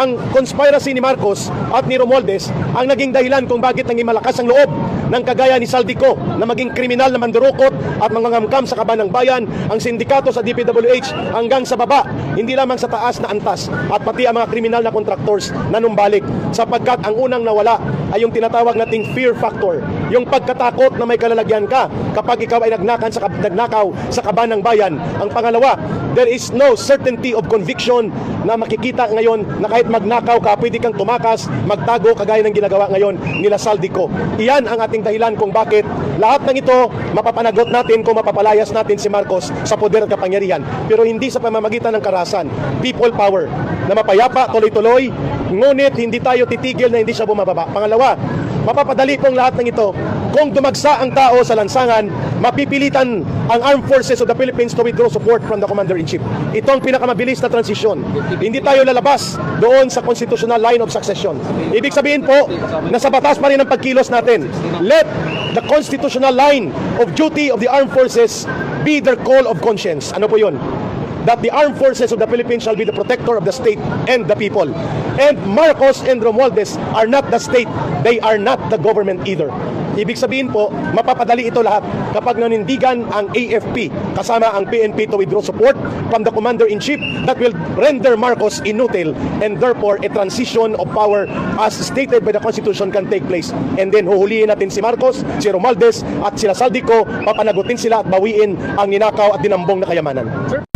Ang conspiracy ni Marcos at ni Romualdez ang naging dahilan kung bakit naging malakas ang loob ng kagaya ni Saldico na maging kriminal na mandurukot at mangangamkam sa kaban ng bayan ang sindikato sa DPWH hanggang sa baba, hindi lamang sa taas na antas at pati ang mga kriminal na contractors na numbalik sapagkat ang unang nawala ay yung tinatawag nating fear factor, yung pagkatakot na may kalalagyan ka kapag ikaw ay nagnakan sa, nagnakaw sa kaban ng bayan. Ang pangalawa, there is no certainty of conviction na makikita ngayon na kahit magnakaw ka, pwede kang tumakas, magtago kagaya ng ginagawa ngayon nila Saldico. Iyan ang ating dahilan kung bakit lahat ng ito mapapanagot natin kung mapapalayas natin si Marcos sa poder at kapangyarihan. Pero hindi sa pamamagitan ng karasan. People power na mapayapa, tuloy-tuloy, ngunit hindi tayo titigil na hindi siya bumababa. Pangalawa, mapapadali pong lahat ng ito kung dumagsa ang tao sa lansangan, mapipilitan ang Armed Forces of the Philippines to withdraw support from the Commander-in-Chief. Ito ang pinakamabilis na transisyon. Hindi tayo lalabas doon sa constitutional line of succession. Ibig sabihin po, nasa batas pa rin ang pagkilos natin. Let the constitutional line of duty of the armed forces be their call of conscience. Ano po yun? That the armed forces of the Philippines shall be the protector of the state and the people. And Marcos and Romualdez are not the state, they are not the government either. Ibig sabihin po, mapapadali ito lahat kapag nanindigan ang AFP kasama ang PNP to withdraw support from the Commander-in-Chief that will render Marcos inutil and therefore a transition of power as stated by the Constitution can take place. And then huhulihin natin si Marcos, si Romualdez at sila Saldico, papanagutin sila at bawiin ang ninakaw at dinambong na kayamanan.